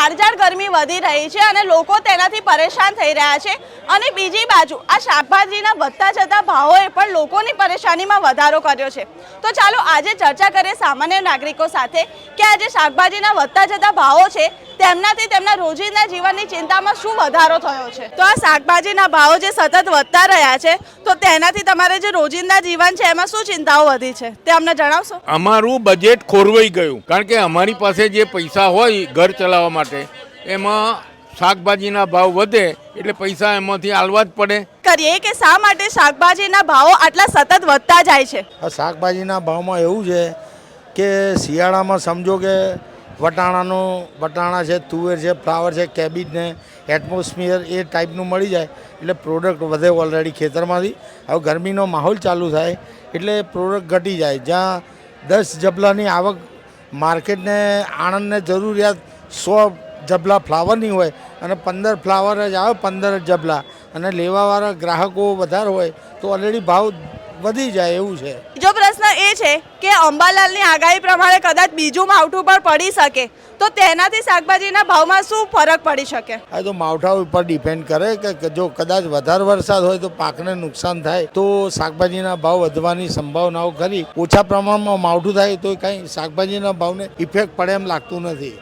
કાળઝાળ ગરમી વધી રહી છે અને લોકો તેનાથી પરેશાન થઈ રહ્યા છે. અને બીજી બાજુ, આ શાકભાજીના વધતા જતા ભાવોએ પણ લોકોની પરેશાનીમાં વધારો કર્યો છે. તો ચાલો આજે ચર્ચા કરીએ સામાન્ય નાગરિકો સાથે કે આજે શાકભાજીના વધતા જતા ભાવો છે તેમનાથી તેમના રોજિંદા જીવનની ચિંતામાં શું વધારો થયો છે? તો આ શાકભાજીના ભાવો જે સતત વધતા રહ્યા છે તો તેનાથી તમારે જે રોજિંદા જીવન છે એમાં શું ચિંતાઓ વધી છે? તે અમને જણાવશો? અમારું બજેટ ખોરવાઈ ગયું. કારણ કે અમારી પાસે જે પૈસા હોય ઘર ચલાવવા માટે એમાં શાકભાજીના ભાવ વધે એટલે પૈસા એમાંથી આલવા જ પડે. કરીએ કે શા માટે શાકભાજીના ભાવો આટલા સતત વધતા જાય છે? શાકભાજીના ભાવમાં એવું છે કે શિયાળામાં સમજો કે વટાણાનું, વટાણા છે, તુવેર છે, ફ્લાવર છે, કેબિજ ને એટમોસ્ફિયર એ ટાઈપનું મળી જાય એટલે પ્રોડક્ટ વધે ઓલરેડી ખેતરમાંથી. હવે ગરમીનો માહોલ ચાલુ થાય એટલે પ્રોડક્ટ ઘટી જાય. જ્યાં દસ જબલાની આવક માર્કેટને આણંદને જરૂરિયાત સો જબલા ફ્લાવરની હોય અને પંદર ફ્લાવર જ આવે, પંદર જબલા. અને લેવાવાળા ગ્રાહકો વધારે હોય તો ઓલરેડી ભાવ વધી જાય એવું છે. બીજો પ્રશ્ન એ છે કે અંબાલાલની આગાહી પ્રમાણે કદાચ બીજું માવઠું પણ પડી શકે તો તેનાથી શાકભાજીના ભાવમાં શું ફરક પડી શકે? આ તો માવઠા ઉપર ડિપેન્ડ કરે કે જો કદાચ વધારે વરસાદ હોય તો પાકને નુકસાન થાય તો શાકભાજીના ભાવ વધવાની સંભાવનાઓ ખરી. ઓછા પ્રમાણમાં માવઠું થાય તો કાંઈ શાકભાજીના ભાવને ઇફેક્ટ પડે એમ લાગતું નથી.